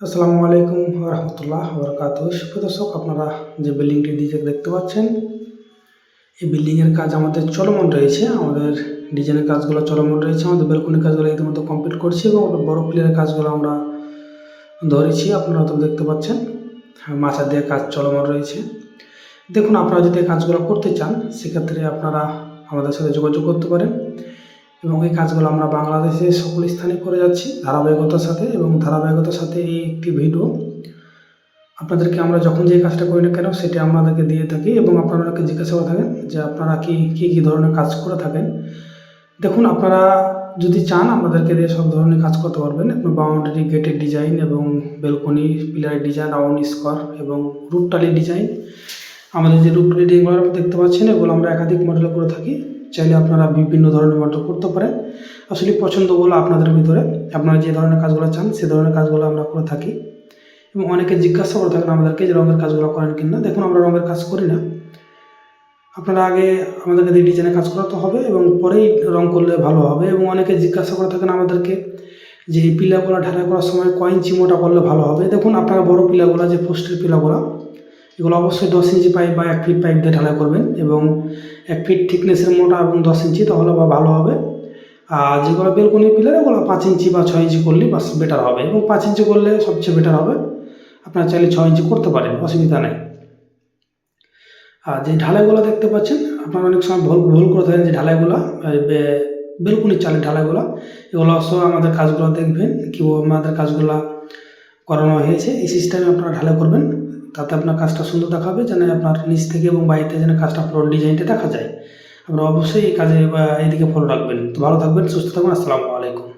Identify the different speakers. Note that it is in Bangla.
Speaker 1: আসসালামু আলাইকুম রহমতুল্লাহ বরকাত সুপ্রিয় দর্শক, আপনারা যে বিল্ডিংটি দিকে দেখতে পাচ্ছেন, এই বিল্ডিংয়ের কাজ আমাদের চলমান রয়েছে। আমাদের ডিজাইনের কাজগুলো চলমান রয়েছে, আমাদের বেলকনির কাজগুলো ইতিমধ্যে কমপ্লিট করছি এবং বড় প্লেয়ারের কাজগুলো আমরা ধরেছি, আপনারা তো দেখতে পাচ্ছেন। মাছা দিয়ে কাজ চলমান রয়েছে। দেখুন, আপনারা যদি কাজগুলো করতে চান, সেক্ষেত্রে আপনারা আমাদের সাথে যোগাযোগ করতে পারেন। এবং এই কাজগুলো আমরা বাংলাদেশে সকল স্থানে করে যাচ্ছি ধারাবাহিকতার সাথে এবং ধারাবাহিকতার সাথে এই একটি ভিডিও আপনাদেরকে আমরা যখন যে কাজটা করি না কেন, সেটি আমাদেরকে দিয়ে থাকি এবং আপনারা জিজ্ঞাসা করে থাকেন যে আপনারা কি, কী কী ধরনের কাজ করে থাকেন। দেখুন, আপনারা যদি চান, আমাদেরকে দিয়ে সব ধরনের কাজ করতে পারবেন। বাউন্ডারি গেটের ডিজাইন এবং বেলকনি পিলারের ডিজাইন রাউন্ড স্কোয়ার এবং রুট টালির ডিজাইন আমাদের যে রুট টালি ডিজাইনগুলো আপনারা দেখতে পাচ্ছেন, এগুলো আমরা একাধিক মডেলে করে থাকি। চাইলে আপনারা বিভিন্ন ধরনের মডেল করতে পারেন। আসলে পছন্দ বলো আপনাদের ভিতরে। আপনারা যে ধরনের কাজগুলো চান, সে ধরনের কাজগুলো আমরা করে থাকি। এবং অনেকে জিজ্ঞাসা করে থাকেন আমাদেরকে যে রঙের কাজগুলো করেন কিনা। দেখুন, আমরা রঙের কাজ করি না। আপনারা আগে আমাদেরকে দিয়ে ডিজাইনের কাজ করাতে হবে এবং পরেই রং করলে ভালো হবে। এবং অনেকে জিজ্ঞাসা করে থাকেন আমাদেরকে যে পিলাগুলো ঢালাই করার সময় কয়েন ইঞ্চি মোটা করলে ভালো হবে। দেখুন, আপনারা বড় পিলাগুলো, যে পোস্টের পিলাগুলো এগুলো অবশ্যই দশ ইঞ্চি পাইপ বা এক ফিট পাইপ দিয়ে ঢালাই করবেন এবং এক ফিট থিকনেসের মোটা এবং দশ ইঞ্চি তাহলে বা ভালো হবে। আর যেগুলো বেলকনি পিলার ওগুলো পাঁচ ইঞ্চি বা ছয় ইঞ্চি করলে বাস বেটার হবে এবং পাঁচ ইঞ্চি করলে সবচেয়ে বেটার হবে। আপনারা চাইলে ছয় ইঞ্চি করতে পারেন, অসুবিধা নেই। আর যে ঢালাইগুলো দেখতে পাচ্ছেন, আপনারা অনেক সময় ভুল ভুল করে থাকেন যে ঢালাইগুলো বেলকুনির চালের ঢালাইগুলো। এগুলো অবশ্যই আমাদের কাজগুলো দেখবেন কি আমাদের কাজগুলো করানো হয়েছে। এই সিস্টেমে আপনারা ঢালাই করবেন। তাতে আপনার কাজটা সুন্দর দেখাবে, যেন আপনার নিচ থেকে এবং বাড়িতে যেন কাজটা পুরো ডিজাইনটা দেখা যায়। আপনারা অবশ্যই এই কাজে বা এইদিকে ফলো রাখবেন। তো ভালো থাকবেন, সুস্থ থাকবেন আসসালামু আলাইকুম।